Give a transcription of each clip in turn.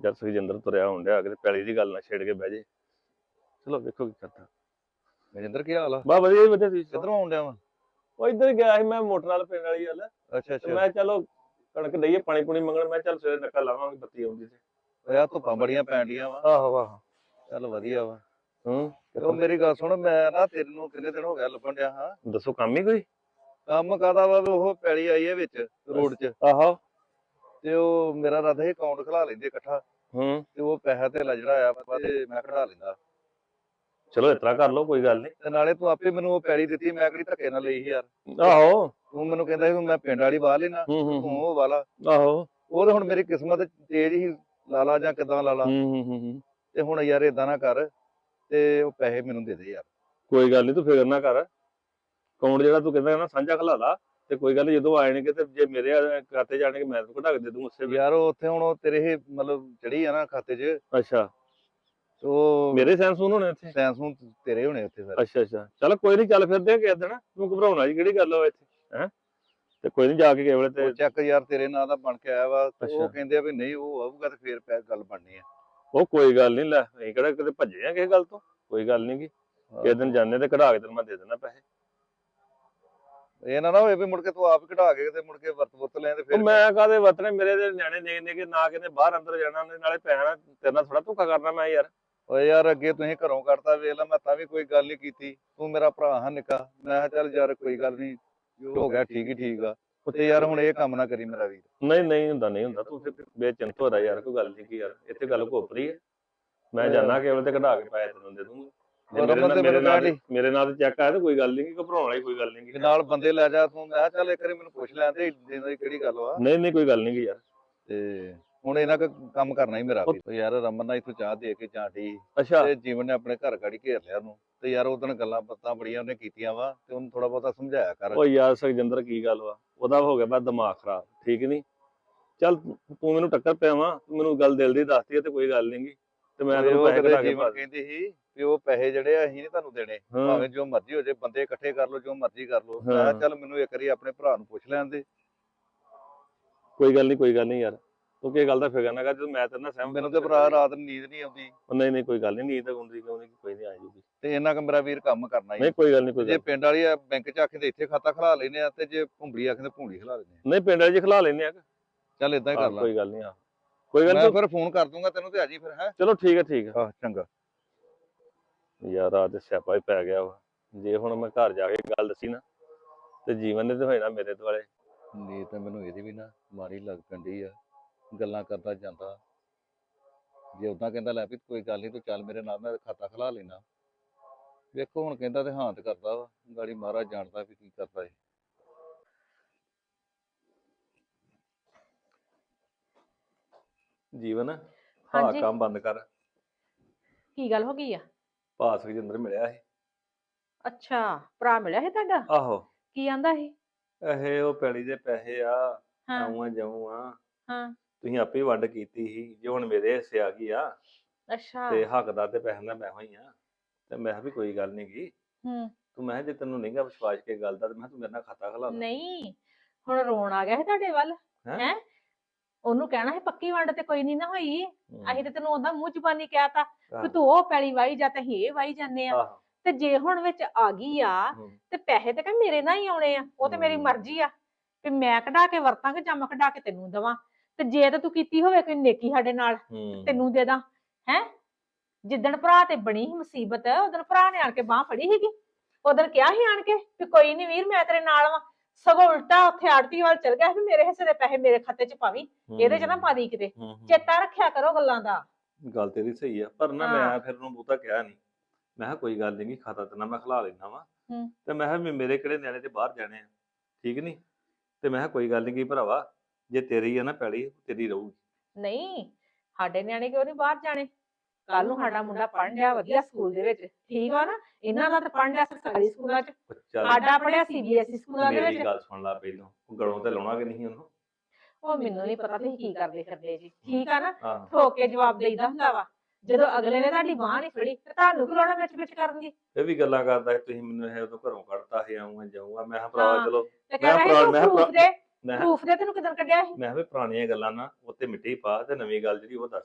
ਜਦ ਸੁਖਜਿੰਦਰ ਤੁਰਿਆ ਹੁੰਦਿਆ ਆ ਕੇ ਤੇ ਪੈਲੀ ਦੀ ਗੱਲ ਨਾ ਛੇੜ ਕੇ ਬਹਿ ਜੇ। ਚਲੋ ਵੇਖੋ ਕੀ ਕਰਦਾ। ਮਨਿੰਦਰ ਕੀ ਹਾਲ ਆ? ਬਾ ਵਧੀਆ ਜੀ ਵਧੀਆ ਤੁਸੀਂ? ਕਿੱਧਰੋਂ ਆਉਣ ਡਿਆ ਵਾ? ਉਹ ਇੱਧਰ ਗਿਆ ਸੀ ਮੈਂ ਮੋਟਰ ਨਾਲ ਪਿੰਡ ਵਾਲੀ ਗੱਲ ਅੱਛਾ ਅੱਛਾ। ਮੈਂ ਚਲੋ ਕਣਕ ਦਈਏ ਪਾਣੀ ਪੂਣੀ ਮੰਗਣ ਮੈਂ ਚੱਲ ਸਵੇਰੇ ਨੱਕਾ ਲਾਵਾਂਗੇ ਬੱਤੀ ਆਉਂਦੀ ਓਏ ਆ ਧੁੱਪਾਂ ਬੜੀਆਂ ਪੈਣ ਡੀਆਂ ਵਾ। ਆਹੋ ਆਹੋ। ਚੱਲ ਵਧੀਆ ਵਾ। ਹੂੰ? ਉਹ ਮੇਰੀ ਗੱਲ ਸੁਣ ਮੈਂ ਨਾ ਤੈਨੂੰ ਕਿੰਨੇ ਦਿਨ ਹੋ ਗਿਆ ਲੱਭਣ ਡਿਆ ਹਾਂ। ਦੱਸੋ ਕੰਮ ਹੀ ਕੋਈ? ਕੰਮ ਕਾਦਾ ਵਾ ਵੀ ਉਹ ਪੈਲੀ ਆਈ ਹੈ ਵਿੱਚ ਰੋਡ 'ਚ। ਆਹੋ। ਤੇ ਉਹ ਮੇਰਾ ਰਾਦਾ ਇਹ ਅਕਾਊਂਟ ਖਲਾ ਲੈਂਦੇ ਇਕੱਠਾ ਹੂੰ। ਤੇ ਉਹ ਪੈਸਾ ਤੇ ਜਿਹੜਾ ਆ ਵਾ ਤੇ ਮੈਂ ਕਢਾ ਲੈਂਦਾ। ਚਲੋ ਇਤਰਾ ਕਰ ਲਓ ਕੋਈ ਗੱਲ ਨਹੀਂ। ਤੇ ਨਾਲੇ ਤੂੰ ਆਪੇ ਮੈਨੂੰ ਉਹ ਪੈਲੀ ਦਿੱਤੀ ਮੈਂ ਕਿਹੜੀ ਧੱਕੇ ਨਾਲ ਲਈ ਸੀ ਯਾਰ। ਆਹੋ। ਤੂੰ ਮੈਨੂੰ ਕਹਿੰਦਾ ਸੀ ਵੀ ਮੈਂ ਪਿੰਡ ਵਾਲੀ ਬਾਹ ਲੈਣਾ ਹੂੰ ਹੂੰ ਤੂੰ ਹੂੰ, ਉਹ ਵਾਲਾ। ਆਹੋ। ਉਹ ਤਾਂ ਹੁਣ ਮੇਰੀ ਕਿਸਮਤ ਤੇਜ਼ ਹੀ ਲਾਲਾ ਜਾਂ ਕਿਦਾਂ ਲਾਲਾ ਹੂੰ ਹੂੰ ਹੂੰ ਹੂੰ। ਤੇ ਹੁਣ ਯਾਰ ਇਦਾਂ ਨਾ ਕਰ ਤੇ ਉਹ ਪੈਸੇ ਮੈਨੂੰ ਦੇ ਦੇ ਯਾਰ। ਕੋਈ ਗੱਲ ਨਹੀਂ ਤੂੰ ਫਿਕਰ ਨਾ ਕਰ। ਅਕਾਊਂਟ ਜਿਹੜਾ ਤੂੰ ਕਹਿੰਦਾ ਨਾ ਸਾਂਝਾ ਖਲਾ ਲਾ। ਤੇ ਕੋਈ ਗੱਲ ਨੀ, ਜਦੋਂ ਆਣਗੇ ਤੇ ਜੇ ਮੇਰੇ ਖਾਤੇ ਜਾਣਗੇ ਮੈਂ ਤੈਨੂੰ ਕਢਾ ਕੇ ਦੇ ਦੂੰ ਉਸੇ ਵੇਲੇ। ਯਾਰ ਉਹ ਉੱਥੇ ਹੁਣ ਉਹ ਤੇਰੇ ਇਹ ਮਤਲਬ ਚੜੀ ਆ ਨਾ ਖਾਤੇ 'ਚ ਅੱਛਾ। ਤੇ ਉਹ ਮੇਰੇ ਸੈਂਸੂਨ ਹੋਣੇ ਇੱਥੇ ਸੈਂਸ ਨੂੰ ਤੇਰੇ ਹੋਣੇ ਉੱਥੇ ਫਿਰ। ਅੱਛਾ ਅੱਛਾ। ਚੱਲ ਕੋਈ ਨਹੀਂ ਚੱਲ ਫਿਰਦੇ ਆ ਕਿਸੇ ਦਿਨ ਤੂੰ ਘਬਰਾਉਣਾ ਜੀ ਕਿਹੜੀ ਗੱਲ ਆ ਇੱਥੇ ਹੈ? ਤੇ ਕੋਈ ਨਹੀਂ ਜਾ ਕੇ ਕਿਸੇ ਵੇਲੇ ਉਹ ਤੇ ਚੈੱਕ ਯਾਰ ਤੇਰੇ ਨਾਂ ਦਾ ਬਣ ਕੇ ਆਇਆ ਵਾ ਤੇ ਅੱਛਾ। ਉਹ ਕਹਿੰਦੇ ਆ ਵੀ ਨਹੀਂ ਉਹ ਆਊਗਾ ਤੇ ਫੇਰ ਪੈ ਗੱਲ ਬਣਨੀ ਆ। ਉਹ ਕੋਈ ਗੱਲ ਨਹੀਂ ਲੈ ਅਸੀਂ ਕਿਹੜਾ ਕਿਤੇ ਭੱਜੇ ਆ ਕਿਸੇ ਗੱਲ ਤੋਂ ਕੋਈ ਗੱਲ ਨਹੀਂ ਗੀ। ਕਿਸੇ ਦਿਨ ਜਾਂਦੇ ਤੇ ਕਢਾ ਕੇ ਤੈਨੂੰ ਮੈਂ ਦੇ ਦੇਣਾ ਪੈਸੇ। ਇਹ ਨਾ ਨਾ ਹੋਏ ਵੀ ਮੁੜ ਕੇ ਤੂੰ ਆਪ ਕਢਾ ਕੇ ਤੇ ਮੁੜ ਕੇ ਵਰਤ ਵਰਤ ਲੈ ਤੇ ਫਿਰ ਮੈਂ ਕਾਦੇ ਵਤਨੇ ਮੇਰੇ ਦੇ ਨਿਆਣੇ ਨੇ ਨੇ ਕਿ ਨਾ ਕਿਤੇ ਬਾਹਰ ਅੰਦਰ ਜਾਣਾ ਨਾਲੇ ਪੈਣਾ ਤੇਰੇ ਨਾਲ ਥੋੜਾ ਧੋਖਾ ਕਰਨਾ ਮੈਂ ਯਾਰ। ਓਏ ਯਾਰ ਅੱਗੇ ਤੁਸੀਂ ਘਰੋਂ ਕੱਢਤਾ ਵੇਖ ਲਾ ਮੈਂ ਤਾਂ ਵੀ ਕੋਈ ਗੱਲ ਨਹੀਂ ਕੀਤੀ। ਤੂੰ ਮੇਰਾ ਭਰਾ ਹਾਂ ਨਿੱਕਾ। ਮੈਂ ਕਿਹਾ ਚੱਲ ਯਾਰ ਕੋਈ ਗੱਲ ਨਹੀਂ ਹੋ ਗਿਆ ਠੀਕ ਹੀ ਠੀਕ ਆ। ਤੇ ਯਾਰ ਹੁਣ ਇਹ ਕੰਮ ਨਾ ਕਰੀ ਮੇਰਾ ਵੀਰ। ਨਹੀਂ ਨਹੀਂ ਹੁੰਦਾ ਨਹੀਂ ਹੁੰਦਾ। ਤੂੰ ਫਿਰ ਬੇਚਿੰਤ ਹੋ ਰਿਹਾ ਯਾਰ ਕੋਈ ਗੱਲ ਨਹੀਂ ਕੀ ਯਾਰ। ਇੱਥੇ ਗੱਲ ਘੋਪਰੀ ਹੈ ਮੈਂ। ਜਾਣਾ ਕੇਵਲ ਤੇ ਕਢਾ ਕੇ ਪਾਇਆ ਤੈਨੂੰ ਦੇ ਦੂੰਗਾ। ਰਮਨ ਨਾਲ ਤੇ ਮੇਰੇ ਨਾਲ ਮੇਰੇ ਚੈੱਕ ਆਇਆ ਤੇ ਕੋਈ ਗੱਲ ਨਹੀਂ ਘਬਰਾਉਣ ਵਾਲੀ ਕੋਈ ਗੱਲ ਨਹੀਂ ਨਾਲ ਬੰਦੇ ਲੈ ਜਾ ਤੂੰ ਮੈਂ ਚੱਲ ਇੱਕ ਵਾਰੀ ਮੈਨੂੰ ਪੁੱਛ ਲੈਣ ਤੇ ਦੀ ਕਿਹੜੀ ਗੱਲ ਵਾ ਨਹੀਂ ਨਹੀਂ ਕੋਈ ਗੱਲ ਨਹੀਂ ਯਾਰ। ਤੇ ਹੁਣ ਇਹਨਾਂ ਕੋ ਕੰਮ ਕਰਨਾ ਹੀ ਮੇਰਾ ਵੀ। ਯਾਰ ਰਮਨ ਨਾਲ ਇਥੋਂ ਚਾਹ ਦੇ ਕੇ ਅੱਛਾ। ਤੇ ਜੀਵਨ ਨੇ ਆਪਣੇ ਘਰ ਗਾੜੀ ਘੇਰ ਲਿਆ ਉਹਨੂੰ। ਤੇ ਯਾਰ ਉਹਦਨ ਗੱਲਾਂ ਬਾਤਾਂ ਬੜੀਆਂ ਉਹਨੇ ਕੀਤੀਆਂ ਵਾ ਤੇ ਉਹਨੂੰ ਥੋੜਾ ਬਹੁਤਾ ਸਮਝਾਇਆ ਕਰ। ਉਹ ਯਾਰ ਸੁਖਜਿੰਦਰ ਕੀ ਗੱਲ ਵਾ? ਉਹਦਾ ਹੋ ਗਿਆ ਬਾ ਦਿਮਾਗ ਖਰਾਬ ਠੀਕ ਨਹੀਂ ਚੱਲ ਤੂੰ ਮੈਨੂੰ ਟੱਕਰ ਪਿਆ ਵਾ ਮੈਨੂੰ ਗੱਲ ਦਿਲ ਦੀ ਦੱਸਦੀ ਤੇ ਕੋਈ ਗੱਲ ਨਹੀਂਗੀ ਤੇ ਮੈਂ ਤੇ ਤੈਨੂੰ ਉਹ ਪੈਸੇ ਕਦੇ ਕਢਾ ਕੇ ਜੀਵਨ ਪਾ ਕਹਿੰਦੀ ਸੀ ਵੀ ਉਹ ਪੈਸੇ ਜਿਹੜੇ ਆ ਅਸੀਂ ਨਹੀਂ ਤੁਹਾਨੂੰ ਦੇਣੇ ਹਾਂ। ਭਾਵੇਂ ਜੋ ਮਰਜ਼ੀ ਹੋ ਜੇ ਬੰਦੇ ਇਕੱਠੇ ਕਰ ਲਓ ਜੋ ਮਰਜ਼ੀ ਕਰ ਲਓ। ਮੈਂ ਕਿਹਾ ਹਾਂ। ਚੱਲ ਮੈਨੂੰ ਇੱਕ ਵਾਰੀ ਆਪਣੇ ਭਰਾ ਨੂੰ ਪੁੱਛ ਲੈਣ ਦੇ। ਕੋਈ ਗੱਲ ਨਹੀਂ ਕੋਈ ਗੱਲ ਨਹੀਂ ਯਾਰ। ਤੂੰ ਕੀ ਗੱਲ ਦਾ ਫਿਕਰ ਨਾ ਕਰ ਜਦੋਂ ਮੈਂ ਤੇਰੇ ਨਾਲ ਸਹਿਮਤ ਮੈਨੂੰ ਤੇ ਭਰਾ ਰਾਤ ਨੂੰ ਨੀਂਦ ਨਹੀਂ ਆਉਂਦੀ। ਨਹੀਂ ਨਹੀਂ ਕੋਈ ਗੱਲ ਨਹੀਂ ਨੀਂਦ ਆਉਂਦੀ ਕਿਉਂ ਨਹੀਂ ਕੋਈ ਨਹੀਂ ਆ ਜੂਗੀ ਤੇ ਇੰਨਾ ਕੁ ਮੇਰਾ ਵੀਰ ਕੰਮ ਕਰਨਾ ਹੀ ਨਹੀਂ ਕੋਈ ਗੱਲ ਨਹੀਂ ਕੋਈ ਜੇ ਗੱਲ ਪਿੰਡ ਵਾਲੀ ਆ ਬੈਂਕ ਚ ਆਖਦੇ ਇੱਥੇ ਖਾਤਾ ਖਲਾ ਲੈਨੇ ਆ ਤੇ ਜੇ ਭੁੰਬੜੀ ਆਖਦੇ ਭੁੰਬੜੀ ਖਲਾ ਲੈਨੇ ਆ। ਨਹੀਂ ਪਿੰਡ ਵਾਲੇ ਜੀ ਖਿਲਾ ਲੈਨੇ ਆ। ਚੱਲ ਇਦਾਂ ਹੀ ਹਾਂ, ਕਰ ਲਾ। ਕੋਈ ਗੱਲ ਨਹੀਂ ਆ ਕੋਈ ਗੱਲ ਨਹੀਂ। ਫਿਰ ਫੋਨ ਕਰ ਦੂੰਗਾ ਤੈਨੂੰ ਤੇ ਆ ਜੀ ਫਿਰ ਹੈ? ਚਲੋ ਠੀਕ ਹੈ ਠੀਕ ਹੈ। ਚੰਗਾ। ਯਾਰ ਆ ਤੇ ਸਿਆਪਾ ਹੀ ਪੈ ਗਿਆ ਵਾ। ਜੇ ਹੁਣ ਮੈਂ ਘਰ ਜਾ ਕੇ ਗੱਲ ਦੱਸੀ ਨਾ ਤੇ ਜੀਵਨ ਨੇ ਤੇ ਹੋਣਾ ਮੇਰੇ ਦੁਆਲੇ। ਨੀ ਤਾਂ ਮੈਨੂੰ ਇਹਦੀ ਵੀ ਨਾ ਮਾੜੀ ਲੱਗ ਪੈਂਦੀ ਆ। ਗੱਲਾਂ ਕਰਦਾ ਜਾਂਦਾ। ਜੇ ਉਦਾਂ ਕਹਿੰਦਾ ਲੈ ਵੀ ਕੋਈ ਗੱਲ ਨਹੀਂ ਤੂੰ ਚੱਲ ਮੇਰੇ ਨਾਲ ਮੈਂ ਖਾਤਾ ਖਲਾ ਲੈਣਾ ਵੇਖੋ ਹੁਣ ਕਹਿੰਦਾ ਤੇ ਹਾਂ ਤੇ ਕਰਦਾ ਵਾ। ਗਾੜੀ ਮਹਾਰਾਜ ਜਾਣਦਾ ਵੀ ਕੀ ਕਰਦਾ ਏ ਜੀਵਨ ਹਾਂ ਹਾਂਜੀ। ਕੰਮ ਬੰਦ ਕਰ। ਕੀ ਗੱਲ ਹੋ ਗਈ ਆ? ਭਾਸ ਜਿੰਦਰ ਮਿਲਿਆ ਸੀ। ਅੱਛਾ ਭਰਾ ਮਿਲਿਆ ਸੀ ਤੁਹਾਡਾ? ਆਹੋ। ਕੀ ਆਂਦਾ ਸੀ? ਇਹ ਉਹ ਪੈਲੀ ਦੇ ਪੈਸੇ ਆ ਹਾਂ। ਆਉਂ ਜਾਉਂ ਆ ਹਾਂ। ਤੁਸੀਂ ਆਪੇ ਹੀ ਵੰਡ ਕੀਤੀ ਸੀ ਜੇ ਹੁਣ ਮੇਰੇ ਹਿੱਸੇ ਆ ਗਈ ਆ ਅੱਛਾ। ਤੇ ਹੱਕਦਾਰ ਤੇ ਪੈਸੇ ਦਾ ਮੈਂ ਹੋਈ ਆ ਤੇ ਮੈਂ ਕਿਹਾ ਵੀ ਕੋਈ ਗੱਲ ਨਹੀਂ ਗੀ। ਹੂੰ। ਤੂੰ ਮੈਂ ਕਿਹਾ ਜੇ ਤੈਨੂੰ ਨਹੀਂਗਾ ਵਿਸ਼ਵਾਸ ਕੇ ਗੱਲ ਦਾ ਤੇ ਮੈਂ ਕਿਹਾ ਤੂੰ ਮੇਰੇ ਨਾਲ ਖਾਤਾ ਖਲਾ ਲੈ ਨਹੀਂ ਹੁਣ ਰੋਣ ਆ ਗਿਆ ਸੀ ਤੁਹਾਡੇ ਵੱਲ ਹੈਂ? ਹੈ? ਉਹਨੂੰ ਕਹਿਣਾ ਸੀ ਪੱਕੀ ਵੰਡ ਤੇ ਕੋਈ ਨਹੀਂ ਨਾ ਹੋਈ। ਅਸੀਂ ਤੇ ਤੈਨੂੰ ਉਹਦਾ ਮੂੰਹ ਜ਼ਬਾਨੀ ਕਹਿਤਾ ਕਿ ਤੂੰ ਉਹ ਪੈਲੀ ਵਾਈ ਜਾ ਤੇ ਇਹ ਵਾਈ ਜਾਂਦੇ ਆ। ਤੇ ਜੇ ਹੁਣ ਵਿੱਚ ਆ ਗਈ ਆ ਹੂੰ। ਤੇ ਪੈਸੇ ਤੇ ਕਹ ਮੇਰੇ ਨਾਲ ਹੀ ਆਉਣੇ ਆ ਉਹ ਤੇ ਮੇਰੀ ਹੂੰ। ਮਰਜ਼ੀ ਆ। ਵੀ ਮੈਂ ਕਢਾ ਕੇ ਵਰਤਾਂਗੇ ਜਾਂ ਮੈਂ ਕਢਾ ਕੇ ਤੈਨੂੰ ਦਵਾਂ। ਤੇ ਜੇ ਤੇ ਤੂੰ ਕੀਤੀ ਹੋਵੇ ਕੋਈ ਨੇਕੀ ਸਾਡੇ ਨਾਲ ਹੂੰ। ਤੈਨੂੰ ਦੇ ਦਾਂ ਹੈ? ਜਿੱਦਣ ਭਰਾ ਤੇ ਬਣੀ ਸੀ ਮੁਸੀਬਤ ਉਦੋਂ ਭਰਾ ਨੇ ਆਣ ਕੇ ਬਾਹ ਫੜੀ ਸੀਗੀ। ਉਦੋਂ ਕਿਹਾ ਸੀ ਆਣ ਕੇ ਵੀ ਕੋਈ ਨਹੀਂ ਵੀਰ ਮੈਂ ਤੇਰੇ ਨਾਲ ਵਾਂ। ਸਗੋਂ ਉਲਟਾ ਉੱਥੇ ਆੜਤੀ ਵੱਲ ਚਲ ਗਿਆ ਵੀ ਮੇਰੇ ਹਿੱਸੇ ਦੇ ਪੈਸੇ ਮੇਰੇ ਖਾਤੇ 'ਚ ਪਾਵੀਂ ਇਹਦੇ 'ਚ ਨਾ ਪਾ ਦੀ ਕਿਤੇ। ਹੂੰ, ਹੂੰ। ਚੇਤਾ ਰੱਖਿਆ ਕਰੋ ਗੱਲਾਂ ਦਾ। ਗੱਲ ਤੇਰੀ ਸਹੀ ਆ ਪਰ ਨਾ ਹਾਂ। ਮੈਂ ਫਿਰ ਉਹਨੂੰ ਬਹੁਤਾ ਕਿਹਾ ਨਹੀਂ ਮੈਂ ਕਿਹਾ ਕੋਈ ਗੱਲ ਨਹੀਂ ਖਾਤਾ ਤੇ ਨਾ ਮੈਂ ਖਿਲਾ ਲੈਣਾ ਵਾ। ਹੂੰ। ਤੇ ਮੈਂ ਕਿਹਾ ਵੀ ਮੇਰੇ ਕਿਹੜੇ ਨਿਆਣੇ ਤੇ ਬਾਹਰ ਜਾਣੇ ਆ ਠੀਕ ਨਹੀਂ ਤੇ ਮੈਂ ਕਿਹਾ ਕੋਈ ਗੱਲ ਨਹੀਂ ਕੀ ਭਰਾਵਾ ਜੇ ਤੇਰੀ ਆ ਨਾ ਪੈਲੀ ਤੇਰੀ ਰਹੂਗੀ। ਨਹੀਂ ਸਾਡੇ ਨਿਆਣੇ ਕਿਉਂ ਨਹੀਂ ਬਾਹਰ ਜਾਣੇ? ਕੱਲ ਨੂੰ ਸਾਡਾ ਮੁੰਡਾ ਪੜ੍ਹਨ ਡਿਆ ਵਧੀਆ ਸਕੂਲ ਦੇ ਵਿੱਚ। ਠੀਕ ਆ ਨਾ? ਇਹਨਾਂ ਦਾ ਤਾਂ ਪੜ੍ਹਨ ਡਿਆ ਸਰਕਾਰੀ ਸਕੂਲਾਂ 'ਚ। ਚੱਲ ਸਾਡਾ ਪੜਿਆ ਸੀਬੀਐਸਈ ਸਕੂਲਾਂ ਦੇ ਮੇਰੀ ਵਿੱਚ। ਗੱਲ ਸੁਣ ਲਾ ਪਹਿਲੋਂ। ਉਹ ਗਲੋਂ ਤੇ ਲਾਉਣਾ ਕਿ ਨਹੀਂ ਉਹਨੂੰ? ਉਹ ਮੈਨੂੰ ਨਹੀਂ ਪਤਾ ਤੁਸੀਂ ਕੀ ਕਰਦੇ ਫਿਰਦੇ ਜੀ। ਠੀਕ ਆ ਨਾ? ਆਹ ਠੋਕ ਕੇ ਜਵਾਬ ਦੇਈਦਾ ਹੁੰਦਾ ਵਾ। ਜਦੋਂ ਅਗਲੇ ਨੇ ਤੁਹਾਡੀ ਬਾਹ ਨਹੀਂ ਫੜੀ ਤੇ ਤੁਹਾਨੂੰ ਕੀ ਲੋੜ ਵਿੱਚ ਵਿੱਚ ਕਰਨ ਦੀ? ਇਹ ਵੀ ਗੱਲਾਂ ਕਰਦਾ ਸੀ, ਤੁਸੀਂ ਮੈਨੂੰ ਇਹ ਉਦੋਂ ਘਰੋਂ ਕੱਢਤਾ ਸੀ ਆਉਂਗਾ ਜਾਊਂਗਾ ਮੈਂ ਕਿਹਾ ਭਰਾਵਾ ਹਾਂ। ਚਲੋ ਤੇ ਮੈਂ ਕਹਿੰਦਾ ਭਰਾ- ਸੀ ਮੈਂ ਪ੍ਰੂਫ ਭਰਾ- ਦੇ ਮੈਂ ਕਿਹਾ- ਪ੍ਰੂਫ ਦੇ ਤੈਨੂੰ ਕਿਦਾਂ ਕੱਢਿਆ ਸੀ? ਮੈਂ ਕਿਹਾ ਵੀ ਪੁਰਾਣੀਆਂ ਗੱਲਾਂ ਨਾ ਉੱਤੇ ਮਿੱਟੀ ਪਾ ਤੇ ਨਵੀਂ ਗੱਲ ਜਿਹੜੀ ਉਹ ਦੱਸ।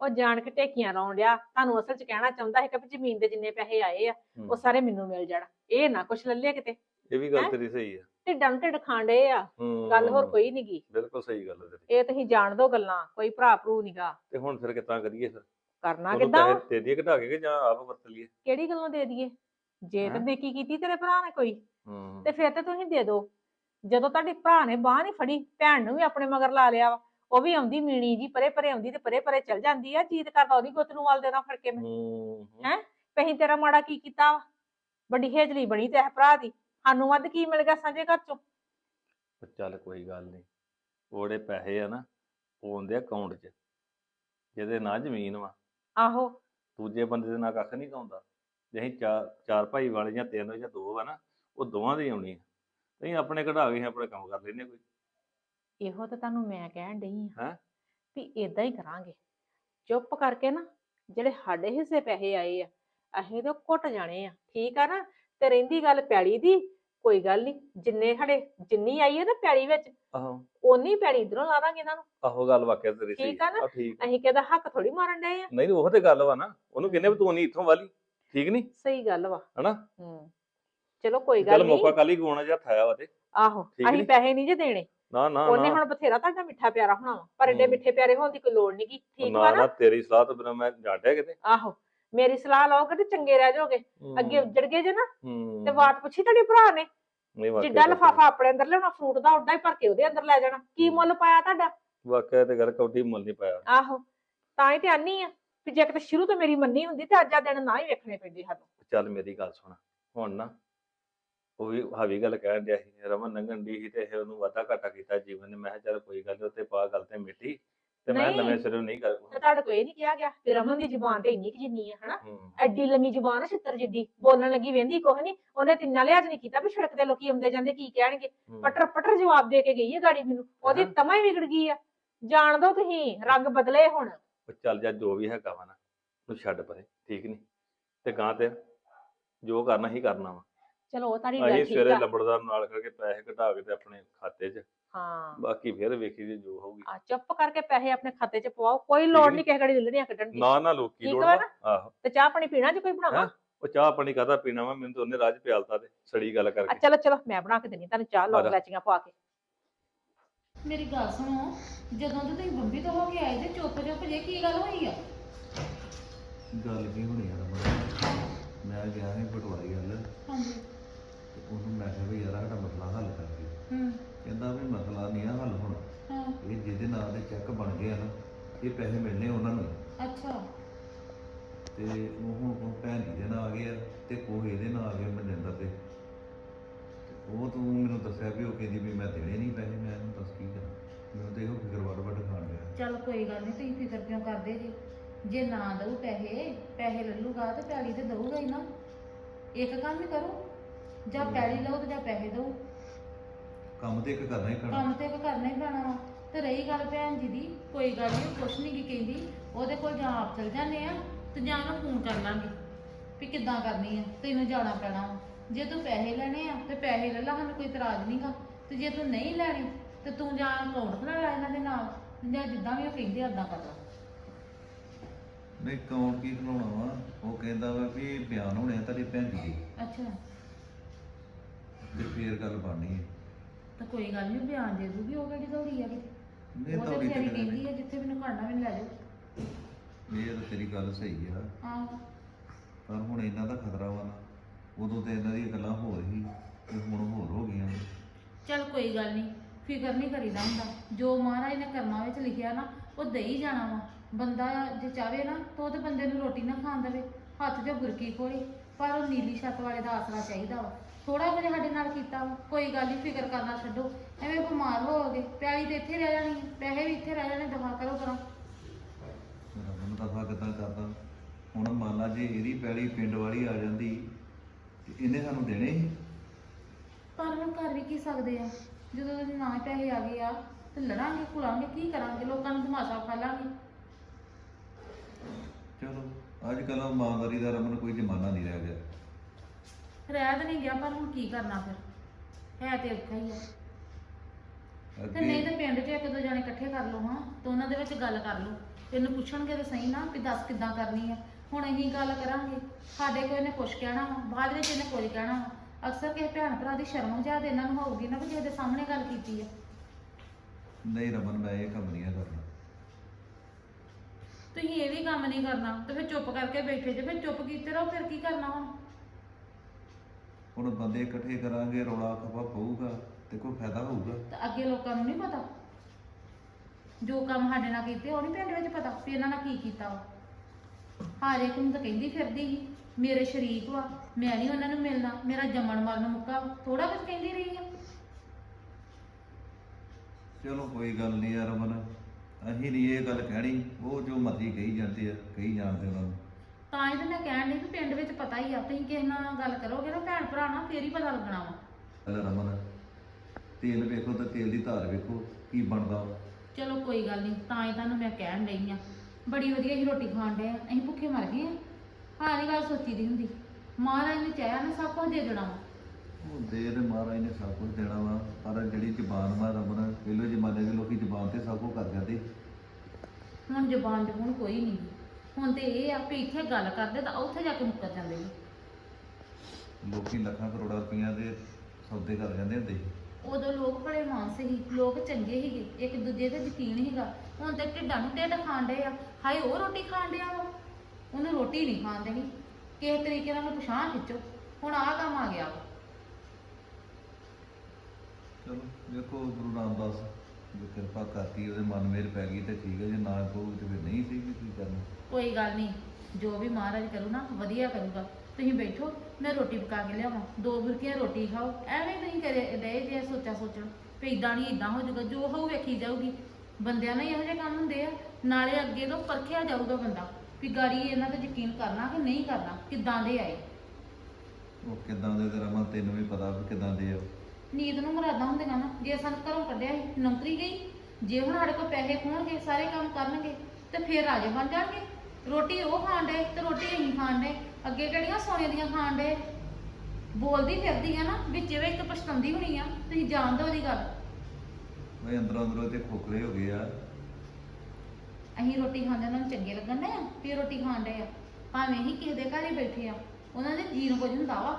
ਉਹ ਜਾਣ ਕੇ ਟੇਕੀਆਂ ਲਾਉਣ ਡਿਆ। ਤੁਹਾਨੂੰ ਅਸਲ 'ਚ ਕਹਿਣਾ ਚਾਹੁੰਦਾ ਹੈ ਕਿ ਵੀ ਜ਼ਮੀਨ ਦੇ ਜਿੰਨੇ ਪੈਸੇ ਆਏ ਆ ਹੂੰ। ਉਹ ਸਾਰੇ ਮੈਨੂੰ ਮਿਲ ਜਾਣ। ਇਹ ਨਾ ਕੁਛ ਲੱਲੇ ਕਿਤੇ। ਇਹ ਵੀ ਗੱਲ ਹੈਂ? ਤੇਰੀ ਸਹੀ ਆ। ਢਿੱਡਾਂ ਨੂੰ ਢਿੱਡ ਖਾਂਡੇ ਆ। ਹੂੰ। ਗੱਲ ਹੋਰ ਕੋਈ ਨੀ ਗੀ। ਬਿਲਕੁਲ ਸਹੀ ਗੱਲ ਆ ਤੇਰੀ। ਇਹ ਤੁਸੀਂ ਜਾਣ ਦੋ ਗੱਲਾਂ ਕੋਈ ਭਰਾ ਭਰੂ ਨੀਗਾ ਤੇ ਹੁਣ ਫਿਰ ਕਿੱਦਾਂ ਕਰੀਏ ਫਿਰ? ਕਰਨਾ ਉਹਨੂੰ ਕਿੱਦਾਂ? ਪੈਸੇ ਦੇ ਦਈਏ ਘਟਾ ਕੇ ਕਿ ਜਾਂ ਆਪ ਵਰਤ ਲਈਏ? ਕਿਹੜੀ ਗੱਲੋਂ ਦੇ ਦਈਏ? ਜੇ ਤੇ ਹੈਂ? ਨੇਕੀ ਕੀਤੀ ਤੇਰੇ ਭਰਾ ਨੇ ਕੋਈ। ਹੂੰ। ਤੇ ਫਿਰ ਤੇ ਤੁਸੀਂ ਦੇ ਦਿਓ ਜਦੋਂ ਤੁਹਾਡੇ ਭਰਾ ਨੇ ਬਾਹ ਨਹੀਂ ਫੜੀ ਭੈਣ ਨੂੰ ਵੀ ਆਪਣੇ ਮਗਰ ਲਾ ਲਿਆ ਵਾ। ਉਹ ਵੀ ਆਉਂਦੀ ਮੀਣੀ ਜੀ ਪਰੇ ਪਰੇ ਆਉਂਦੀ ਤੇ ਪਰੇ ਪਰੇ ਚਲ ਜਾਂਦੀ ਆ ਜੀਤ ਕਰਦਾ ਉਹਦੀ ਗੁੱਤ ਨੂੰ ਵਾਲ ਦੇਣਾ ਫੜ ਕੇ ਮੈਂ ਹੂੰ? ਹੈਂ? ਪਹੀਂ ਤੇਰਾ ਮਾੜਾ ਕੀ ਕੀਤਾ ਵਾ? ਵੱਡੀ ਹੇਜਲੀ ਬਣੀ ਤੇ ਇਹ ਭਰਾ ਦੀ। ਸਾਨੂੰ ਵੱਧ ਕੀ ਮਿਲ ਗਿਆ ਸਾਂਝੇ ਘਰ ਚੋਂ? ਚੱਲ ਕੋਈ ਗੱਲ ਨਹੀਂ ਉਹਦੇ ਪੈਸੇ ਆ ਨਾ ਉਹ ਆਉਂਦੇ ਅਕਾਊਂਟ 'ਚ। ਜਿਹਦੇ ਨਾਂ ਜ਼ਮੀਨ ਵਾ। ਆਹੋ। ਦੂਜੇ ਬੰਦੇ ਦੇ ਨਾਂ ਕੱਖ ਨਹੀਂ ਕਾਉਂਦਾ ਜੇ ਅਸੀਂ ਚਾਰ ਚਾਰ ਭਾਈ ਵਾਲੇ ਜਾਂ ਤਿੰਨ ਜਾਂ ਦੋ ਆ ਨਾ ਉਹ ਦੋਵਾਂ ਦੀ ਆਉਣੀ ਆ। ਅਸੀਂ ਆਪਣੇ ਕਢਾ ਕੇ ਅਸੀਂ ਆਪਣੇ ਕੰਮ ਕਰ ਲੈਨੇ ਕੋਈ। ਇਹੋ ਤਾਂ ਤੁਹਾਨੂੰ ਮੈਂ ਕਹਿਣ ਡਈ ਹੈਂ? ਵੀ ਇਦਾਂ ਹੀ ਕਰਾਂਗੇ। ਚੁੱਪ ਕਰਕੇ ਨਾ ਜਿਹੜੇ ਸਾਡੇ ਹਿੱਸੇ ਪੈਸੇ ਆਏ ਆ ਅਸੀਂ ਤਾਂ ਘੁੱਟ ਜਾਣੇ ਆ। ਠੀਕ ਆ ਨਾ? ਤੇ ਰਹਿੰਦੀ ਗੱਲ ਪੈੜੀ ਦੀ ਕੋਈ ਗੱਲ ਨਹੀਂ। ਜਿੰਨੇ ਸਾਡੇ ਜਿੰਨੀ ਆਈ ਹੈ ਨਾ ਪੈੜੀ ਵਿੱਚ ਆਹੋ। ਓਨੀ ਪੈੜੀ ਇਧਰੋਂ ਲਾ ਦਾਂਗੇ ਇਹਨਾਂ ਨੂੰ। ਆਹੋ ਗੱਲ ਵਾਕਿਆ ਤੇਰੀ ਸਹੀ। ਠੀਕ ਆ ਨਾ? ਆਹ ਠੀਕ। ਅਸੀਂ ਕਿਹਦਾ ਹੱਕ ਥੋੜੀ ਮਾਰਨ ਡਏ ਆ? ਨਹੀਂ ਉਹ ਤੇ ਗੱਲ ਵਾ ਨਾ। ਉਹਨੂੰ ਕਹਿੰਦੇ ਵੀ ਤੂੰ ਨਹੀਂ ਇੱਥੋਂ ਵਾਲੀ। ਠੀਕ ਨਹੀਂ? ਸਹੀ ਗੱਲ ਵਾ। ਹਨਾ? ਹੂੰ। ਚਲੋ ਕੋਈ ਚੱਲ ਗੱਲ ਮੌਕਾ ਨਹੀਂ। ਕੱਲ ਹੀ ਗਵਾਉਣਾ ਜਾਂ ਥਾਇਆ ਵਾ ਤੇ। ਆਹੋ ਠੀਕ ਅਸੀਂ ਨੀ? ਪੈਸੇ ਨਹੀਂ ਜੇ ਦੇਣੇ। ਨਾ ਨਾ ਉਹਨੇ ਹੁਣ ਬਥੇਰਾ ਤੁਹਾਡਾ ਮਿੱਠਾ ਪਿਆਰਾ ਹੋਣਾ ਵਾ ਪਰ ਹੂੰ। ਮਿੱਠੇ ਪਿਆਰੇ ਹੋਣ ਦੀ ਕੋਈ ਲੋੜ ਨਹੀਂਗੀ ਠੀਕ ਨਾ ਵਾ ਨਾ ਨਾ? ਤੇਰੀ ਸਲਾਹ ਤੋਂ ਬਿਨਾ ਮੈਂ ਜਾਟਿਆ ਕਿਤੇ। ਆਹੋ ਮੇਰੀ ਸਲਾਹ ਲਓਗੇ ਤੇ ਚੰਗੇ ਰਹਿ ਜਾਓਗੇ ਅੱਗੇ ਉੱਜੜ ਗਏ ਜੇ ਨਾ ਤੇ ਬਾਤ ਪੁੱਛੀ ਤੁਹਾਡੇ ਭਰਾ ਨੇ ਨਹੀਂ ਜਿੱਡਾ ਲਫਾਫਾ ਆਪਣੇ ਅੰਦਰ ਲਿਆਉਣਾ ਫਰੂਟ ਦਾ ਉੱਡਾ ਹੀ ਭਰ ਕੇ ਉਹਦੇ ਅੰਦਰ ਲੈ ਜਾਣਾ ਕੀ। ਮੁੱਲ ਪਾਇਆ ਤੁਹਾਡਾ? ਵਾਕਿਆ ਤੇ ਗੱਲ ਕੌਡੀ ਮੁੱਲ ਨਹੀਂ ਪਾਇਆ। ਆਹੋ ਤਾਂ ਹੀ ਤੇ ਆਨੀ ਆ ਵੀ ਜੇ ਕਿਤੇ ਸ਼ੁਰੂ ਤੋਂ ਮੇਰੀ ਮੰਨੀ ਹੁੰਦੀ ਤੇ ਅੱਜ ਆ ਦਿਨ ਨਾ ਹੀ ਵੇਖਣੇ ਪੈਂਦੇ ਸਾਨੂੰ। ਚੱਲ ਮੇਰੀ ਗੱਲ ਸੁਣ ਹੁਣ ਨਾ ਉਹ ਵੀ ਹਾਵੀ ਗੱਲ ਕਹਿਣ ਡਿਆ ਸੀ ਰਮਨ ਨੰਗਣ ਦੀ ਸੀ ਤੇ ਇਹ ਉਹਨੂੰ ਵਾਧਾ ਘਾਟਾ ਕੀਤਾ ਜੀਵਨ ਨੇ ਮੈਂ ਕਿਹਾ ਚੱਲ ਕੋਈ ਗੱਲ ਨੀ ਉੱਤੇ ਪਾ ਗੱਲ ਤੇ ਮਿੱਟੀ ਤੇ ਮੈਂ ਨਹੀਂ। ਨਵੇਂ ਸਿਰੋਂ ਨਹੀਂ ਕਰ ਤੇ ਤੁਹਾਡੇ ਕੋਲ ਇਹ ਨਹੀਂ ਕਿਹਾ ਗਿਆ ਵੀ ਰਮਨ ਦੀ ਜ਼ੁਬਾਨ ਤੇ ਇੰਨੀ ਕਿ ਜਿੰਨੀ ਆ ਹਨਾ? ਹੂੰ। ਐਡੀ ਲੰਮੀ ਜ਼ੁਬਾਨ ਆ ਛਿੱਤਰ ਜਿੱਡੀ ਬੋਲਣ ਲੱਗੀ ਵੇਂਦੀ ਕੁਛ ਨਹੀਂ ਉਹਨੇ ਤਿੰਨਾਂ ਲਿਹਾਜ਼ ਨਹੀਂ ਕੀਤਾ ਵੀ ਸੜਕ ਤੇ ਲੋਕੀ ਆਉਂਦੇ ਜਾਂਦੇ ਕੀ ਕਹਿਣਗੇ। ਹੂੰ। ਪਟਰ ਪਟਰ ਜਵਾਬ ਦੇ ਕੇ ਗਈ ਹੈ ਗਾੜੀ ਮੈਨੂੰ ਉਹਦੀ ਹਾਂ। ਤਮਾ ਹੀ ਵਿਗੜ ਗਈ ਆ। ਜਾਣ ਦੋ ਤੁਸੀਂ ਰੰਗ ਬਦਲੇ ਹੁਣ। ਉਹ ਚੱਲ ਜਾ ਜੋ ਵੀ ਹੈਗਾ ਵਾ ਨਾ ਛੱਡ ਪਰੇ ਠੀਕ ਨਹੀਂ ਤੇ ਗਾਂ ਤੇ ਜੋ ਕਰਨਾ ਹੀ ਕਰਨਾ ਵਾ। ਚਲੋ ਉਹ ਤੁਹਾਡੀ ਗੱਲ ਅਸੀਂ ਠੀਕ ਸਵੇਰੇ ਆ। ਲੰਬੜਦਾਰ ਨਾਲ ਕਰਕੇ ਪੈਸੇ ਕਢਾ ਕੇ ਤੇ ਆਪਣੇ ਖਾਤੇ 'ਚ। ਹਾਂ। ਬਾਕੀ ਫਿਰ ਵੇਖੀ ਜੇ ਜੋ ਹੋਊਗੀ। ਆ ਚੁੱਪ ਕਰਕੇ ਪੈਸੇ ਆਪਣੇ ਖਾਤੇ 'ਚ ਪਵਾਓ ਕੋਈ ਲੋੜ ਨੀ? ਨਹੀਂ ਕਿਸੇ ਘੜੀ ਲੱਲਣੀਆਂ ਕੱਢਣ ਦੀ। ਨਾ ਨਾ ਲੋਕੀ ਠੀਕ ਲੋੜ ਵਾ। ਵਾ ਆਹੋ। ਤੇ ਚਾਹ ਪਾਣੀ ਪੀਣਾ ਜੇ ਕੋਈ ਬਣਾਵਾ? ਹੈਂ? ਉਹ ਚਾਹ ਪਾਣੀ ਕਾਹਦਾ ਪੀਣਾ ਵਾ? ਮੈਨੂੰ ਤਾਂ ਉਹਨੇ ਰਾਜ ਪਿਆਲਤਾ ਤੇ ਸੜੀ ਗੱਲ ਆ ਕਰਕੇ। ਚਲੋ ਚਲੋ ਮੈਂ ਬਣਾ ਕੇ ਦੇਣੀ ਤੁਹਾਨੂੰ ਚਾਹ ਲੌਂਗ ਆ ਜਾ। ਲੈਚੀਆਂ ਪਾ ਕੇ। ਮੇਰੀ ਗੱਲ ਸੁਣੋ ਜਦੋਂ ਤੇ ਤੁਸੀਂ ਬੰਬੀ ਤੋਂ ਹੋ ਕੇ ਆਏ ਤੇ ਚੁੱਪ ਚੁੱਪ ਜੇ ਕੀ ਗੱਲ ਹੋਈ ਆ? ਗੱਲ ਕੀ ਹੋਣੀ ਆ ਰਮਨ? ਮੈਂ ਗਿਆ ਸੀ ਪਟਵਾਰੀ ਵੱਲ। ਹਾਂਜੀ। ਉਹਨੂੰ ਮੈਂ ਕਿਹਾ ਵੀ ਯਾਰ ਸਾਡਾ ਮਸਲਾ ਹੱਲ ਕਰ ਦੇ। ਹੂੰ। ਕਹਿੰਦਾ ਵੀ ਮਸਲਾ ਨਹੀਂ ਆ ਹੱਲ ਹੋਣਾ। ਹਾਂ। ਇਹ ਜਿਹਦੇ ਨਾਂ ਦੇ ਚੈੱਕ ਬਣ ਗਏ ਆ ਨਾ ਇਹ ਪੈਸੇ ਮਿਲਨੇ ਉਹਨਾਂ ਨੂੰ। ਅੱਛਾ। ਤੇ ਉਹ ਹੁਣ ਉਹ ਭੈਣ ਜੀ ਦੇ ਨਾਂ ਆ ਗਏ ਆ ਤੇ ਕੋਈ ਇਹਦੇ ਨਾਂ ਆ ਗਏ ਮਨਿੰਦਰ ਦੇ। ਤੇ ਉਹ ਤੂੰ ਮੈਨੂੰ ਦੱਸਿਆ ਵੀ ਉਹ ਕਹਿੰਦੀ ਵੀ ਮੈਂ ਦੇਣੇ ਨਹੀਂ ਪੈਸੇ ਮੈਂ ਉਹਨੂੰ ਦੱਸ ਕੀ ਕਰਾਂ। ਮੈਨੂੰ ਤੇ ਇਹੋ ਫਿਕਰ ਵੱਡ ਵੱਡ ਖਾਣ ਗਿਆ ਚੱਲ ਕੋਈ ਗੱਲ ਨਹੀਂ ਤੁਸੀਂ ਫਿਕਰ ਕਿਉਂ ਕਰਦੇ ਜੀ? ਜੇ ਨਾ ਦਊ ਪੈਸੇ ਪੈਸੇ ਲੱਲੂਗਾ ਤੇ ਪੈਲੀ ਤੇ ਦਊਗਾ ਹੀ ਨਾ। ਇੱਕ ਕੰਮ ਹੀ ਕਰੋ ਜਾਂ ਪੈਲੀ ਲਓ ਤੇ ਜਾਂ ਪੈਸੇ ਦਊ ਕੰਮ ਤੇ ਇੱਕ ਕਰਨਾ ਹੀ ਕਰਨਾ ਕੰਮ ਤੇ ਇੱਕ ਕਰਨਾ ਹੀ ਪੈਣਾ ਵਾ। ਤੇ ਰਹੀ ਗੱਲ ਭੈਣ ਜੀ ਦੀ ਕੋਈ ਗੱਲ ਨਹੀਂ ਕੁਛ ਨਹੀਂ ਕੀ ਕਹਿੰਦੀ। ਉਹਦੇ ਕੋਲ ਜਾਂ ਆਪ ਚਲ ਜਾਂਦੇ ਆ ਤੇ ਜਾਂ ਮੈਂ ਫੋਨ ਕਰ ਲਾਂਗੇ ਵੀ ਕਿੱਦਾਂ ਕਰਨੀ ਆ ਤੈਨੂੰ ਜਾਣਾ ਪੈਣਾ ਵਾ। ਜੇ ਤੂੰ ਪੈਸੇ ਲੈਣੇ ਆ ਤੇ ਪੈਸੇ ਲੈ ਲਾ ਸਾਨੂੰ ਕੋਈ ਇਤਰਾਜ਼ ਨਹੀਂਗਾ ਤੇ ਜੇ ਤੂੰ ਨਹੀਂ ਲੈਣੇ ਤੇ ਤੂੰ ਜਾਂ ਅਕਾਊਂਟ ਖੜਾ ਲੈ ਇਹਨਾਂ ਦੇ ਨਾਲ ਜਾਂ ਜਿੱਦਾਂ ਵੀ ਉਹ ਕਹਿੰਦੇ ਆ ਓਦਾਂ ਕਰ ਲਾ। ਨਹੀਂ ਕੌਣ ਕੀ ਖਲਾਉਣਾ ਵਾ? ਉਹ ਕਹਿੰਦਾ ਵਾ ਵੀ ਬਿਆਨ ਹੋਣੇ ਆ ਤੁਹਾਡੀ ਭੈਣ ਜੀ ਦੇ। ਅੱਛਾ। ਤੇ ਫੇਰ ਗੱਲ ਬਣਨੀ ਹੈ ਤਾਂ ਕੋਈ ਗੱਲ ਨਹੀਂ ਬਿਆਨ ਦੇ ਦੂਗੀ ਉਹ ਕਿਹੜੀ ਦੌੜੀ ਆ ਕਿਤੇ? ਨਹੀਂ ਉਹ ਤੇ ਦੌੜੀ ਤੇਰੀ ਤੇ ਕਹਿੰਦੀ ਆ ਜਿੱਥੇ ਮੈਨੂੰ ਖੜਨਾ ਮੈਨੂੰ ਲੈ ਜਾਓ। ਇਹ ਤਾਂ ਤੇਰੀ ਗੱਲ ਸਹੀ ਆ। ਆਹੋ। ਪਰ ਹੁਣ ਇਹਨਾਂ ਦਾ ਖਤਰਾ ਵਾ ਨਾ। ਉਦੋਂ ਤੇ ਇਹਨਾਂ ਦੀਆਂ ਗੱਲਾਂ ਹੋਰ ਤੇ ਹੁਣ ਹੋਰ ਹੋ ਗਈਆਂ ਨੇ। ਚੱਲ ਕੋਈ ਗੱਲ ਨਹੀਂ ਫਿਕਰ ਨਹੀਂ ਕਰੀਦਾ ਹੁੰਦਾ। ਜੋ ਮਹਾਰਾਜ ਨੇ ਕਰਮਾਂ ਵਿੱਚ ਲਿਖਿਆ ਨਾ ਉਹ ਦੇਈ ਜਾਣਾ ਵਾ। ਬੰਦਾ ਜੇ ਚਾਵੇ ਨਾ ਤਾਂ ਉਹਦੇ ਬੰਦੇ ਨੂੰ ਰੋਟੀ ਨਾ ਖਾਣ ਦੇਵੇ। ਹੱਥ 'ਚ ਬੁਰਕੀ ਖੋਲੇ। ਪਰ ਉਹ ਨੀਲੀ ਛੱਤ ਵਾਲੇ ਦਾ ਆਸਰਾ ਚਾਹੀਦਾ ਵਾ। ਥੋੜਾ ਕੁਝ ਸਾਡੇ ਨਾਲ ਕੀਤਾ ਵਾ। ਕੋਈ ਗੱਲ ਨਹੀਂ ਫਿਕਰ ਕਰਨਾ ਛੱਡੋ। ਐਵੇਂ ਬਿਮਾਰ ਹੋਵੋਗੇ। ਪੈਲੀ ਤੇ ਇੱਥੇ ਰਹਿ ਜਾਣੀ ਹੈ, ਪੈਸੇ ਵੀ ਇੱਥੇ ਰਹਿ ਜਾਣੇ ਦਫਾ ਕਰੋ ਕਰਾਂ। ਰੱਬ ਨੂੰ ਦਫਾ ਕਿੱਦਾਂ ਕਰਦਾ? ਹੁਣ ਮੰਨ ਲਾ ਜੇ ਇਹਦੀ ਪੈਲੀ ਪਿੰਡ ਵਾਲੀ ਆ ਜਾਂਦੀ ਤੇ ਇਹਨੇ ਸਾਨੂੰ ਦੇਣੇ ਸੀ? ਪਰ ਹੁਣ ਕਰ ਵੀ ਕੀ ਸਕਦੇ ਆ? ਜਦੋਂ ਉਹਦੇ ਨਾ ਪੈਸੇ ਆ ਗਏ ਆ ਤੇ ਲੜਾਂਗੇ ਘੁਲਾਂਗੇ ਕੀ ਕਰਾਂਗੇ? ਲੋਕਾਂ ਨੂੰ ਤਮਾਸ਼ਾ ਖਾ ਲਾਂਗੇ ਚਲੋ। ਅੱਜ ਕੱਲ੍ਹ ਇਮਾਨਦਾਰੀ ਦਾ ਰਮਨ ਕੋਈ ਜ਼ਮਾਨਾ ਨਹੀਂ ਰਹਿ ਗਿਆ। ਰਹਿ ਤਾਂ ਨਹੀਂ ਗਿਆ ਪਰ ਹੁਣ ਕੀ ਕਰਨਾ ਫਿਰ? ਹੈ ਤੇ ਔਖਾ ਹੀ ਆ। ਤੇ ਨਹੀਂ ਅੱਗੇ ਤਾਂ ਪਿੰਡ 'ਚ ਇੱਕ ਦੋ ਜਣੇ ਇਕੱਠੇ ਕਰ ਲਓ ਹਾਂ। ਤੇ ਉਹਨਾਂ ਦੇ ਵਿੱਚ ਗੱਲ ਕਰ ਲਓ। ਇਹਨੂੰ ਪੁੱਛਣਗੇ ਤਾਂ ਸਹੀ ਨਾ ਵੀ ਦੱਸ ਕਿੱਦਾਂ ਕਰਨੀ ਆ। ਹੁਣ ਅਸੀਂ ਗੱਲ ਕਰਾਂਗੇ। ਸਾਡੇ ਕੋਈ ਨੇ ਕੁਛ ਕਹਿਣਾ ਵਾ ਬਾਅਦ ਵਿੱਚ ਇਹਨੇ ਕੁਝ ਕਹਿਣਾ ਵਾ। ਅਕਸਰ ਕਿਸੇ ਭੈਣ ਭਰਾ ਦੀ ਸ਼ਰਮ ਹਜ਼ਾਰ ਇਹਨਾਂ ਨੂੰ ਹੋਊਗੀ ਨਾ ਵੀ ਕਿਸੇ ਦੇ ਸਾਹਮਣੇ ਗੱਲ ਕੀਤੀ ਆ। ਨਹੀਂ ਰਮਨ ਮੈਂ ਇਹ ਕੰਮ ਨਹੀਂ ਕਰਨਾ। ਤੁਸੀਂ ਇਹ ਵੀ ਕੰਮ ਨਹੀਂ ਕਰਨਾ ਤੇ ਫਿਰ ਚੁੱਪ ਕਰਕੇ ਬੈਠੇ ਜੇ ਫਿਰ ਚੁੱਪ ਕੀਤੇ ਰਹੋ ਫਿਰ ਕੀ ਕਰਨਾ ਹੁਣ? ਹੁਣ ਬੰਦੇ ਇਕੱਠੇ ਕਰਾਂਗੇ ਰੌਲਾ ਖਪਾ ਪਊਗਾ ਤੇ ਕੋਈ ਫਾਇਦਾ ਹੋਊਗਾ। ਤੇ ਅੱਗੇ ਲੋਕਾਂ ਨੂੰ ਨਹੀਂ ਪਤਾ? ਜੋ ਕੰਮ ਸਾਡੇ ਨਾਲ ਕੀਤੇ ਉਹ ਨਹੀਂ ਪਿੰਡ ਵਿੱਚ ਪਤਾ ਵੀ ਇਹਨਾਂ ਨਾਲ ਕੀ ਕੀਤਾ ਵਾ। ਹਰ ਇੱਕ ਨੂੰ ਤਾਂ ਕਹਿੰਦੀ ਫਿਰਦੀ ਸੀ ਮੇਰੇ ਸ਼ਰੀਕ ਵਾ ਮੈਂ ਨਹੀਂ ਉਹਨਾਂ ਨੂੰ ਮਿਲਣਾ ਮੇਰਾ ਜੰਮਣ ਮਰਨ ਮੁੱਕਾ ਥੋੜਾ ਕੁਝ ਕਹਿੰਦੀ ਰਹੀ ਆ। ਚਲੋ ਕੋਈ ਗੱਲ ਨਹੀਂ ਯਾਰ ਰਮਨ ਅਸੀਂ ਨਹੀਂ ਇਹ ਗੱਲ ਕਹਿਣੀ ਉਹ ਜੋ ਮਰਜ਼ੀ ਕਹੀ ਜਾਂਦੇ ਆ ਕਹੀ ਜਾਣਦੇ ਉਹਨਾਂ ਨੂੰ। ਤਾਂ ਤਾਂ ਮੈਂ ਕਹਿਣ ਡਈ ਵੀ ਪਿੰਡ ਵਿੱਚ ਪਤਾ ਹੀ ਆ ਤੁਸੀਂ ਕਿਸੇ ਨਾਲ ਗੱਲ ਕਰੋਗੇ ਨਾ ਭੈਣ ਭਰਾ ਨਾਲ ਫੇਰ ਹੀ ਪਤਾ ਲੱਗਣਾ ਵਾ। ਪਹਿਲਾਂ ਰਮਨ ਤੇਲ ਵੇਖੋ ਤੇ ਤੇਲ ਦੀ ਧਾਰ ਵੇਖੋ ਕੀ ਬਣਦਾ ਵਾ। ਚਲੋ ਕੋਈ ਗੱਲ ਨਹੀਂ ਤਾਂ ਹੀ ਤੁਹਾਨੂੰ ਮੈਂ ਕਹਿਣ ਡਈ ਆ। ਬੜੀ ਵਧੀਆ ਹੀ ਰੋਟੀ ਖਾਣ ਡਏ ਆ ਅਸੀਂ ਭੁੱਖੇ ਮਰ ਗਏ ਆ। ਹਾਂ ਨਹੀਂ ਗੱਲ ਸੋਚੀ ਦੀ ਹੁੰਦੀ ਮਹਾਰਾਜ ਨੇ ਚਾਹਿਆ ਨਾ ਸਭ ਕੁਝ ਦੇ ਦੇਣਾ ਵਾ। ਉਹ ਦੇ ਤੇ ਮਹਾਰਾਜ ਨੇ ਸਭ ਕੁਝ ਦੇਣਾ ਵਾ। ਪਰ ਜਿਹੜੀ ਜ਼ਬਾਨ ਵਾ ਰਮਨ ਪਹਿਲੇ ਜ਼ਮਾਨੇ ਦੇ ਲੋਕੀ ਜ਼ਬਾਨ ਤੇ ਸਭ ਕੁਝ ਕਰ ਜਾਂਦੇ ਹੁਣ ਜ਼ਬਾਨ ਜਬੂਨ ਕੋਈ ਨਹੀਂ। ਹੁਣ ਤੇ ਇਹ ਆ ਵੀ ਇੱਥੇ ਗੱਲ ਕਰਦੇ ਤਾਂ ਉੱਥੇ ਜਾ ਕੇ ਮੁੱਕਰ ਜਾਂਦੇ ਨੇ। ਲੋਕੀ ਲੱਖਾਂ ਕਰੋੜਾਂ ਰੁਪਈਆ ਦੇ ਸੌਦੇ ਕਰ ਜਾਂਦੇ ਹੁੰਦੇ ਸੀ। ਉਦੋਂ ਲੋਕ ਬੜੇ ਮਾਨਸ ਸੀ ਲੋਕ ਚੰਗੇ ਸੀਗੇ ਇੱਕ ਦੂਜੇ ਤੇ ਯਕੀਨ ਸੀਗਾ। ਹੁਣ ਤੇ ਢਿੱਡਾਂ ਨੂੰ ਢਿੱਡ ਖਾਣ ਡਏ ਆ। ਹਾਏ ਉਹ ਰੋਟੀ ਖਾਣ ਡਿਆ ਵਾ। ਉਹਨੂੰ ਰੋਟੀ ਨਹੀਂ ਖਾਣ ਦੇਣੀ। ਕਿਸੇ ਤਰੀਕੇ ਨਾਲ ਉਹਨੂੰ ਪਛਾਣ ਖਿੱਚੋ। ਹੁਣ ਆਹ ਕੰਮ ਆ ਗਿਆ। ਵਾ ਚਲੋ ਵੇਖੋ ਗੁਰੂ ਰਾਮਦਾਸ ਜੋ ਕਿਰਪਾ ਕਰਤੀ ਉਹਦੇ ਮਨ ਮੇਰ ਪੈ ਗਈ ਤੇ ਠੀਕ ਹੈ ਜੇ ਨਾ ਕਹੂ ਤੇ ਫਿਰ ਨਹੀਂ ਸੀ ਕੀ ਕਰਨਾ। ਕੋਈ ਗੱਲ ਨਹੀਂ ਜੋ ਵੀ ਮਹਾਰਾਜ ਕਰੂ ਨਾ ਵਧੀਆ ਕਰੂਗਾ। ਤੁਸੀਂ ਬੈਠੋ ਮੈਂ ਰੋਟੀ ਪਕਾ ਕੇ ਲਿਆਵਾਂ ਦੋ ਬੁਰਕੀਆਂ ਰੋਟੀ ਖਾਓ ਐਵੇਂ ਨਹੀਂ ਕਰੇ ਰਹੇ ਜੇ ਸੋਚਾ ਸੋਚਣ ਵੀ ਇਦਾਂ ਨਹੀਂ ਇਦਾਂ ਹੋ ਜਾਊਗਾ ਜੋ ਹੋਊ ਵੇਖੀ ਜਾਊਗੀ। ਬੰਦਿਆਂ ਨਾਲ ਹੀ ਇਹੋ ਜਿਹੇ ਕੰਮ ਹੁੰਦੇ ਆ ਨਾਲੇ ਅੱਗੇ ਤੋਂ ਪਰਖਿਆ ਜਾਊਗਾ ਬੰਦਾ ਵੀ ਗਾੜੀ ਇਹਨਾਂ ਤੇ ਯਕੀਨ ਕਰਨਾ ਕਿ ਨਹੀਂ ਕਰਨਾ ਕਿੱਦਾਂ ਦੇ ਆਏ। ਉਹ ਕਿਦਾਂ ਦੇ ਤੇ ਰਮਨ ਤੈਨੂੰ ਵੀ ਪਤਾ ਵੀ ਕਿਦਾਂ ਦੇ ਆ। ਨੀਂਦ ਨੂੰ ਮੁਰਾਦਾਂ ਹੁੰਦੀਆਂ ਨਾ ਜੇ ਸਾਨੂੰ ਘਰੋਂ ਕੱਢਿਆ ਸੀ ਨੌਕਰੀ ਗਈ ਜੇ ਹੁਣ ਸਾਡੇ ਕੋਲ ਪੈਸੇ ਹੋਣਗੇ ਸਾਰੇ ਕੰਮ ਕਰਨਗੇ ਤੇ ਫਿਰ ਰਾਜੇ ਬਣ ਜਾਣਗੇ। ਰੋਟੀ ਉਹ ਖਾਣ ਡੇ ਤੇ ਰੋਟੀ ਅਸੀਂ ਖਾਣ ਡੇ ਅੱਗੇ ਕਿਹੜੀਆਂ ਸੋਨੇ ਦੀਆਂ ਖਾਣ ਡੇ ਬੋਲਦੀ ਫਿਰਦੀ ਆ ਨਾ ਵਿੱਚ ਵਿੱਚ ਪਛਤਾਉਂਦੀ ਹੋਣੀ ਆ ਤੁਸੀਂ ਜਾਣਦੇ ਹੋ ਉਹਦੀ ਗੱਲ। ਉਹ ਅੰਦਰੋਂ ਅੰਦਰੋਂ ਤੇ ਖੋਖਲੇ ਹੋ ਗਏ ਆ। ਅਸੀਂ ਰੋਟੀ ਖਾਂਦੇ ਉਹਨਾਂ ਨੂੰ ਚੰਗੇ ਲੱਗਣ ਦੇ ਆ ਫਿਰ ਰੋਟੀ ਖਾਣ ਡੇ ਆ। ਭਾਵੇਂ ਅਸੀਂ ਕਿਸੇ ਦੇ ਘਰ ਹੀ ਬੈਠੇ ਆ ਉਹਨਾਂ ਦੇ ਜੀਣ ਕੁਝ ਹੁੰਦਾ ਵਾ।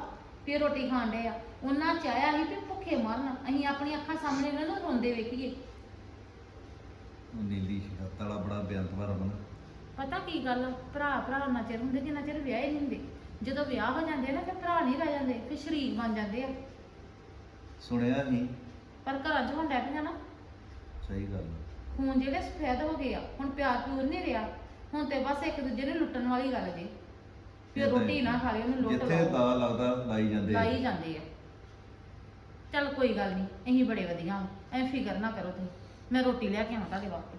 ਫਿਰ ਰੋਟੀ ਖਾਣ ਡੇ ਆ। ਉਹਨਾਂ ਚਾਹਿਆ ਸੀ ਵੀ ਭੁੱਖੇ ਮਰਨ। ਅਸੀਂ ਆਪਣੀ ਅੱਖਾਂ ਸਾਹਮਣੇ ਉਹਨਾਂ ਨੂੰ ਰੋਂਦੇ ਵੇਖੀਏ। ਉਹ ਨੀਲੀ ਸ਼ਰਤ ਵਾਲਾ ਬੜਾ ਬੇਅੰਤ ਵਾ ਰਮਨ ਪਤਾ ਕੀ ਗੱਲ? ਭਰਾ ਭਰਾ ਨਾ ਚਿਰ ਹੁੰਦੇ ਜਿੰਨਾ ਚਿਰ ਵਿਆਹ ਹੀ ਨਹੀਂ ਹੁੰਦੇ। ਜਦੋਂ ਵਿਆਹ ਹੋ ਜਾਂਦੇ ਆ ਨਾ ਫਿਰ ਭਰਾ ਨਹੀਂ ਰਹਿ ਜਾਂਦੇ ਫਿਰ ਸ਼ਰੀਕ ਬਣ ਜਾਂਦੇ ਆ। ਸੁਣਿਆ ਨਹੀਂ। ਪਰ ਘਰਾਂ 'ਚ ਹੁਣ ਡੈ ਪਈਆਂ ਨਾ। ਸਹੀ ਗੱਲ ਆ। ਖੂਨ ਜਿਹੜੇ ਸਫੈਦ ਹੋ ਗਏ ਆ ਹੁਣ ਪਿਆਰ ਪਿਓਰ ਨਹੀਂ ਰਿਹਾ। ਹੁਣ ਤੇ ਬਸ ਇੱਕ ਦੂਜੇ ਨੂੰ ਲੁੱਟਣ ਵਾਲੀ ਗੱਲ ਜੇ। ਏਦਾਂ ਰੋਟੀ ਨਾ ਖਾ ਲਈ ਉਹਨੂੰ ਲੁੱਟ ਜਿੱਥੇ ਦਾ ਲੱਗਦਾ ਲਾਈ ਜਾਂਦੇ ਆ। ਲਾਈ ਜਾਂਦੇ ਆ। ਚੱਲ ਕੋਈ ਗੱਲ ਨਹੀਂ ਅਸੀਂ ਬੜੇ ਵਧੀਆ ਹਾਂ ਐ ਫਿਕਰ ਨਾ ਕਰੋ ਤੁਸੀਂ। ਮੈਂ ਰੋਟੀ ਲੈ ਕੇ ਆਵਾਂ ਤੁਹਾਡੇ ਵਾਸਤੇ।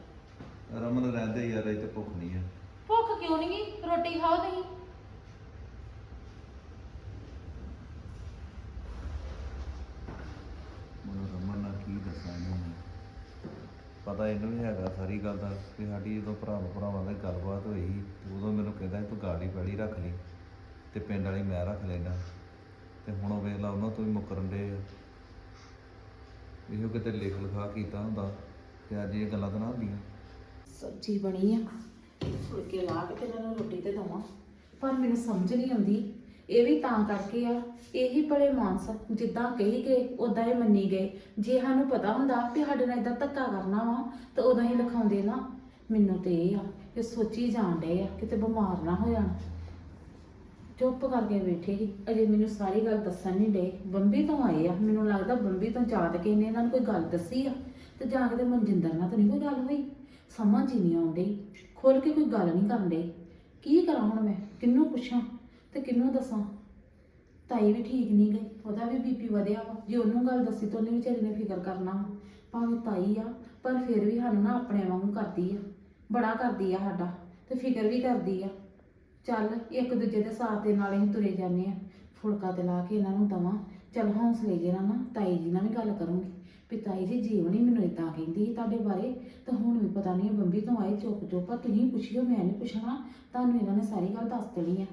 ਰਮਨ ਰਹਿੰਦੇ ਯਾਰ ਤੇ ਭੁੱਖ ਨਹੀਂ ਆ। ਭੁੱਖ ਕਿਉਂ ਨਹੀਂ ਗਈ ਰੋਟੀ ਖਾਓ ਤੁਸੀਂ। ਮੈਨੂੰ ਰਮਨ ਨਾਲ ਕੀ ਦੱਸਾਂ ਇਹਨੂੰ ਪਤਾ ਇਹਨੂੰ ਵੀ ਹੈਗਾ ਸਾਰੀ ਗੱਲ ਦਾ ਕਿ ਸਾਡੀ ਜਦੋਂ ਭਰਾ ਭਰਾਵਾਂ ਦੀ ਗੱਲਬਾਤ ਹੋਈ ਤੇ ਉਦੋਂ ਮੈਨੂੰ ਕਹਿੰਦਾ ਸੀ ਤੂੰ ਗਾੜੀ ਪੈੜੀ ਰੱਖ ਲਈ ਤੇ ਪਿੰਡ ਵਾਲੀ ਮੈਂ ਰੱਖ ਲੈਣਾ ਤੇ ਹੁਣ ਉਹ ਵੇਖ ਲਾ ਉਹਨਾਂ ਤੋਂ ਵੀ ਮੁਕਰਨ ਦੇ ਇਹੋ ਕਿਤੇ ਲਿਖ ਲਿਖਾ ਕੀਤਾ ਹੁੰਦਾ ਤੇ ਅੱਜ ਇਹ ਗੱਲਾਂ ਤਾਂ ਨਾ ਹੁੰਦੀਆਂ। ਸਬਜ਼ੀ ਬਣੀ ਆ। ਫੁਲਕੇ ਲਾ ਕੇ ਤੇ ਇਹਨਾਂ ਨੂੰ ਰੋਟੀ ਤੇ ਦਵਾਂ। ਪਰ ਮੈਨੂੰ ਸਮਝ ਨਹੀਂ ਆਉਂਦੀ ਇਹ ਵੀ ਤਾਂ ਕਰਕੇ ਆ, ਇਹੀ ਭਲੇ ਮਾਨਸ ਜਿੱਦਾਂ ਕਹੀ ਗਏ ਉਦਾਂ ਹੀ ਮੰਨੀ ਗਏ। ਜੇ ਸਾਨੂੰ ਪਤਾ ਹੁੰਦਾ ਵੀ ਸਾਡੇ ਨਾਲ ਇਦਾਂ ਧੱਕਾ ਕਰਨਾ ਵਾ, ਤਾਂ ਉਦਾਂ ਹੀ ਲਿਖਾਉਂਦੇ ਨਾ। ਮੈਨੂੰ ਤੇ ਇਹ ਆ ਇਹ ਸੋਚੀ ਜਾਣ ਡਏ ਆ, ਕਿਤੇ ਬਿਮਾਰ ਨਾ ਹੋ ਜਾਣ। ਚੁੱਪ ਕਰਕੇ ਬੈਠੇ ਸੀ। ਅਜੇ ਮੈਨੂੰ ਸਾਰੀ ਗੱਲ ਦੱਸਣ ਨਹੀਂ ਡੇ ਬੰਬੀ ਤੋਂ ਆਏ ਆ। ਮੈਨੂੰ ਲੱਗਦਾ ਬੰਬੀ ਤੋਂ ਜਾਤ ਕੇ ਇਹਨੇ ਇਹਨਾਂ ਨੂੰ ਕੋਈ ਗੱਲ ਦੱਸੀ ਆ। ਤੇ ਜਾ ਕੇ ਤੇ ਮਨਜਿੰਦਰ ਨਾਲ ਤਾਂ ਨਹੀਂ ਕੋਈ ਗੱਲ ਹੋਈ। ਸਮਝ ਹੀ ਨਹੀਂ ਆਉਂਦੀ। ਖੋਲ ਕੇ ਕੋਈ ਗੱਲ ਨਹੀਂ ਕਰਨ ਡੇ ਕੀ ਕਰਾਂ ਹੁਣ ਮੈਂ? ਕਿਹਨੂੰ ਪੁੱਛਾਂ? ਤੇ ਕਿਹਨੂੰ ਦੱਸਾਂ? ਤਾਈ ਵੀ ਠੀਕ ਨਹੀਂ ਗਈ। ਉਹਦਾ ਵੀ ਬੀਪੀ ਵਧਿਆ ਵਾ। ਜੇ ਉਹਨੂੰ ਗੱਲ ਦੱਸੀ ਤਾਂ ਉਹਨੇ ਵਿਚਾਰੀ ਨੇ ਫਿਕਰ ਕਰਨਾ ਵਾ। ਭਾਵੇਂ ਤਾਈ ਆ, ਪਰ ਫਿਰ ਵੀ ਸਾਨੂੰ ਨਾ ਆਪਣੇ ਵਾਂਗੂ ਕਰਦੀ ਆ। ਬੜਾ ਕਰਦੀ ਆ ਸਾਡਾ ਤੇ ਫਿਕਰ ਵੀ ਕਰਦੀ ਆ। ਚੱਲ, ਇੱਕ ਦੂਜੇ ਦੇ ਸਾਥ ਦੇ ਨਾਲ ਅਸੀਂ ਤੁਰੇ ਜਾਂਦੇ ਆ। ਫੁਲਕਾ ਤੇ ਲਾ ਕੇ ਇਹਨਾਂ ਨੂੰ ਦਵਾਂ। ਚੱਲ ਹੌਸਲੇ ਜੇ ਨਾਲ ਨਾ ਤਾਈ ਜੀ ਨਾਲ ਵੀ ਗੱਲ ਕਰੂੰਗੀ। ਵੀ ਤਾਈ ਜੀ ਜੀਵਨ ਹੀ ਮੈਨੂੰ ਇਦਾਂ ਕਹਿੰਦੀ ਸੀ ਤੁਹਾਡੇ ਬਾਰੇ, ਤਾਂ ਹੁਣ ਵੀ ਪਤਾ ਨਹੀਂ ਬੰਬੀ ਤੋਂ ਆਏ ਚੁੱਪ ਚੁੱਪ ਆ ਤੁਸੀਂ ਪੁੱਛਿਓ, ਮੈਂ ਨਹੀਂ ਪੁੱਛਣਾ। ਤੁਹਾਨੂੰ ਇਹਨਾਂ ਨੇ ਸਾਰੀ ਗੱਲ ਦੱਸ ਦੇਣੀ ਆ।